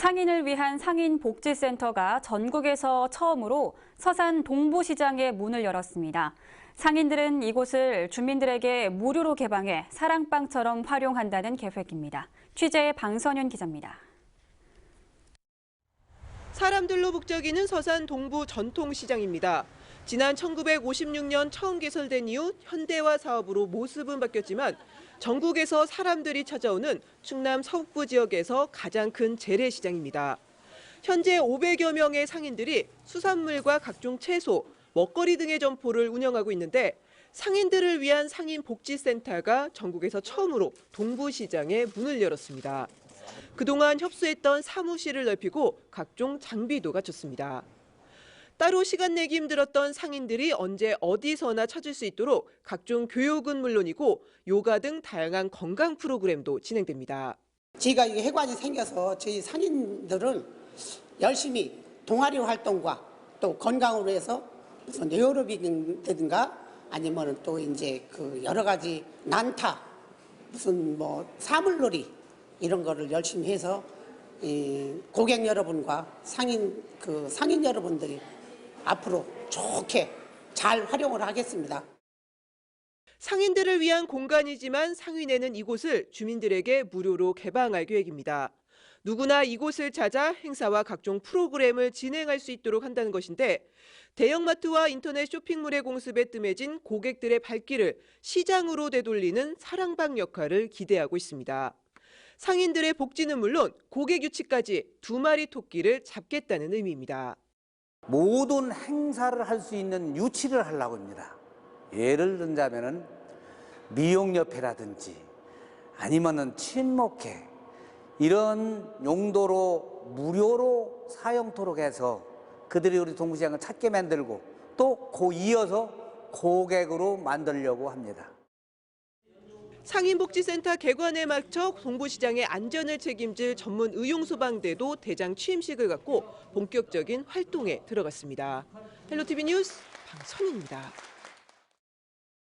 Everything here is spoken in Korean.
상인을 위한 상인복지센터가 전국에서 처음으로 서산 동부시장에 문을 열었습니다. 상인들은 이곳을 주민들에게 무료로 개방해 사랑방처럼 활용한다는 계획입니다. 취재의 방선윤 기자입니다. 사람들로 북적이는 서산 동부 전통시장입니다. 지난 1956년 처음 개설된 이후 현대화 사업으로 모습은 바뀌었지만 전국에서 사람들이 찾아오는 충남 서북부 지역에서 가장 큰 재래시장입니다. 현재 500여 명의 상인들이 수산물과 각종 채소, 먹거리 등의 점포를 운영하고 있는데 상인들을 위한 상인복지센터가 전국에서 처음으로 동부시장에 문을 열었습니다. 그동안 협소했던 사무실을 넓히고 각종 장비도 갖췄습니다. 따로 시간 내기 힘들었던 상인들이 언제 어디서나 찾을 수 있도록 각종 교육은 물론이고 요가 등 다양한 건강 프로그램도 진행됩니다. 저희가 이 해관이 생겨서 저희 상인들은 열심히 동아리 활동과 또 건강으로 해서 무슨 에어로빅이든가 아니면 또 이제 그 여러 가지 난타 무슨 뭐 사물놀이 이런 거를 열심히 해서 이 고객 여러분과 상인 그 상인 여러분들이 앞으로 좋게 잘 활용을 하겠습니다. 상인들을 위한 공간이지만 상인회는 이곳을 주민들에게 무료로 개방할 계획입니다. 누구나 이곳을 찾아 행사와 각종 프로그램을 진행할 수 있도록 한다는 것인데 대형마트와 인터넷 쇼핑몰의 공습에 뜸해진 고객들의 발길을 시장으로 되돌리는 사랑방 역할을 기대하고 있습니다. 상인들의 복지는 물론 고객 유치까지 두 마리 토끼를 잡겠다는 의미입니다. 모든 행사를 할 수 있는 유치를 하려고 합니다. 예를 들자면은 미용협회라든지 아니면은 친목회 이런 용도로 무료로 사용토록 해서 그들이 우리 동부시장을 찾게 만들고 또 그 이어서 고객으로 만들려고 합니다. 상인복지센터 개관에 맞춰 동부시장의 안전을 책임질 전문 의용소방대도 대장 취임식을 갖고 본격적인 활동에 들어갔습니다. 헬로티비 뉴스 방선입니다.